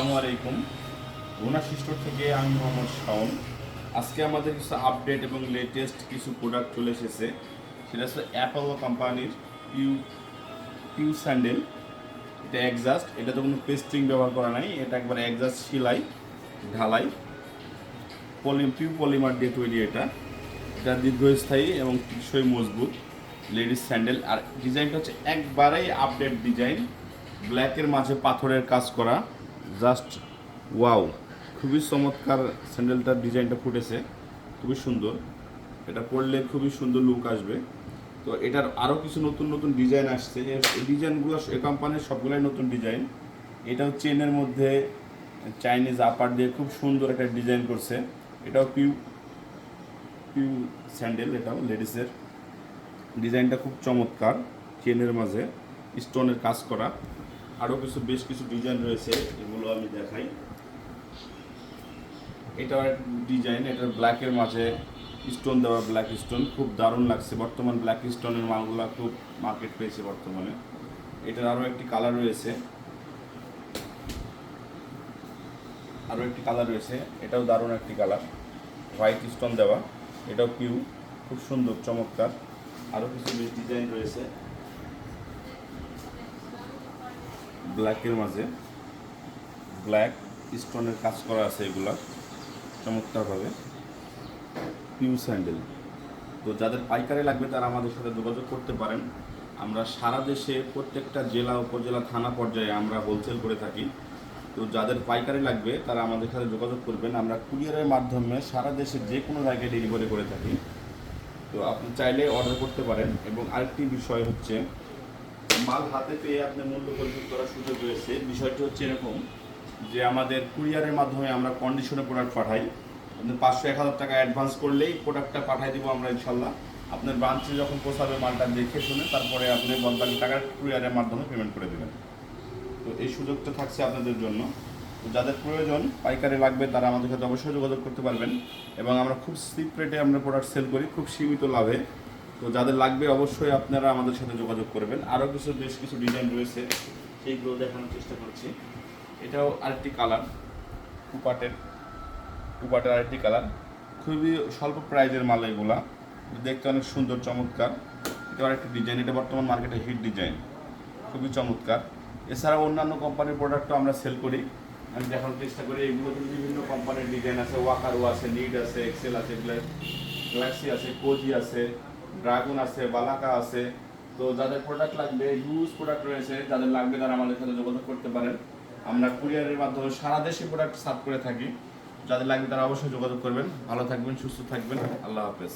আসসালামু আলাইকুম। রুনা স্টোর থেকে আমি মোহাম্মদ শাওন। আজকে আমাদের কিছু আপডেট এবং লেটেস্ট কিছু প্রোডাক্ট চলে এসেছে। সেটা হচ্ছে অ্যাপেলো কোম্পানির পিউ পিউ স্যান্ডেল এটা একজাস্ট এটা তো কোনো পেস্টিং ব্যবহার করা নাই। এটা একবার একজাস্ট সেলাই, ঢালাই, পলি পিউ পলিমার দিয়ে তৈরি এটা। এটা দীর্ঘস্থায়ী এবং টিকসই মজবুত লেডিস স্যান্ডেল আর ডিজাইনটা হচ্ছে একবারেই আপডেট ডিজাইন ব্ল্যাকের মাঝে পাথরের কাজ করা। Just wow. খুবই চমৎকার স্যান্ডেলটার ডিজাইনটা ফুটেছে। খুবই সুন্দর। এটা পরলে খুবই সুন্দর লুক আসবে। তো এটার আরও কিছু নতুন নতুন ডিজাইন আসছে। এই ডিজাইনগুলো এই কোম্পানির সবগুলাই নতুন ডিজাইন এটাও চেনের মধ্যে চাইনিজ আপার দিয়ে খুব সুন্দর একটা ডিজাইন করছে। এটাও পিউ পিউ স্যান্ডেল এটাও লেডিসের ডিজাইনটা খুব চমৎকার চেনের মাঝে। স্টোনের কাজ করা। আরও কিছু, বেশ কিছু ডিজাইন রয়েছে, এগুলো আমি দেখাই। এক ডিজাইন এটা ব্ল্যাকের মাঝে স্টোন দেওয়া ব্ল্যাক স্টোন খুব দারুণ লাগছে। বর্তমান ব্ল্যাক স্টোনের মালগুলো খুব মার্কেট পেয়েছে বর্তমানে। এটার আরও একটি কালার রয়েছে। আরও একটি কালার রয়েছে। এটাও দারুণ একটি কালার হোয়াইট স্টোন দেওয়া। এটাও পিউ খুব সুন্দর, চমৎকার। আরও কিছু বেশ ডিজাইন রয়েছে। ব্ল্যাকের মাঝে ব্ল্যাক স্টোনের কাজ করা আছে এগুলা, চমৎকারভাবে। পিউ স্যান্ডেল। তো যাদের পাইকারি লাগবে তারা আমাদের সাথে যোগাযোগ করতে পারেন। আমরা সারা দেশে প্রত্যেকটা জেলা, উপজেলা, থানা পর্যায়ে আমরা হোলসেল করে থাকি। তো যাদের পাইকারি লাগবে তারা আমাদের সাথে যোগাযোগ করবেন। আমরা কুরিয়ারের মাধ্যমে সারা দেশে যে কোনো জায়গায় ডেলিভারি করে থাকি। তো আপনি চাইলে অর্ডার করতে পারেন। এবং আরেকটি বিষয় হচ্ছে মাল হাতে পেয়ে আপনি মূল্য পরিশোধ করার সুযোগ রয়েছে। বিষয়টি হচ্ছে এরকম যে আমাদের কুরিয়ারের মাধ্যমে আমরা কন্ডিশনে প্রোডাক্ট পাঠাই। আপনি পাঁচশো, এক হাজার টাকা অ্যাডভান্স করলেই প্রোডাক্টটা পাঠাই দিব আমরা ইনশাল্লাহ আপনার ব্রাঞ্চে যখন পৌঁছাবে মালটা দেখে শুনে তারপরে আপনি বদলাকি টাকা কুরিয়ারের মাধ্যমে পেমেন্ট করে দেবেন। তো এই সুযোগটা থাকছে আপনাদের জন্য। তো যাদের প্রয়োজন, পাইকারি লাগবে, তারা আমাদের সাথে অবশ্যই যোগাযোগ করতে পারবেন। এবং আমরা খুব সিপ রেটে আমরা প্রোডাক্ট সেল করি, খুব সীমিত লাভে। তো যাদের লাগবে অবশ্যই আপনারা আমাদের সাথে যোগাযোগ করবেন। আরও কিছু, বেশ কিছু ডিজাইন রয়েছে, সেইগুলো দেখানোর চেষ্টা করছি। এটাও আরেকটি কালার কুপাটের। কুপাটের আরেকটি কালার খুবই স্বল্প প্রাইজের মাল এগুলা। দেখতে অনেক সুন্দর, চমৎকার। এটা আরেকটি ডিজাইন এটা বর্তমান মার্কেটে হিট ডিজাইন খুবই চমৎকার। এছাড়াও অন্যান্য কোম্পানির প্রোডাক্টও আমরা সেল করি। আমি দেখানোর চেষ্টা করি। এগুলো বিভিন্ন কোম্পানির ডিজাইন আছে। ওয়াকারও আছে নিড আছে এক্সেল আছে গ্যালাক্সি আছে কোজি আছে। ড্রাগন আছে বালাকা আছে, তো যাদের প্রোডাক্ট লাগবে ইউজ প্রোডাক্ট রয়েছে, যাদের লাগবে তারা আমাদের সাথে যোগাযোগ করতে পারেন। আমরা কুরিয়ারের মাধ্যমে সারা দেশে প্রোডাক্ট সার্ভ করে থাকি। যাদের লাগবে তারা অবশ্যই যোগাযোগ করবেন। ভালো থাকবেন, সুস্থ থাকবেন। আল্লাহ হাফেজ।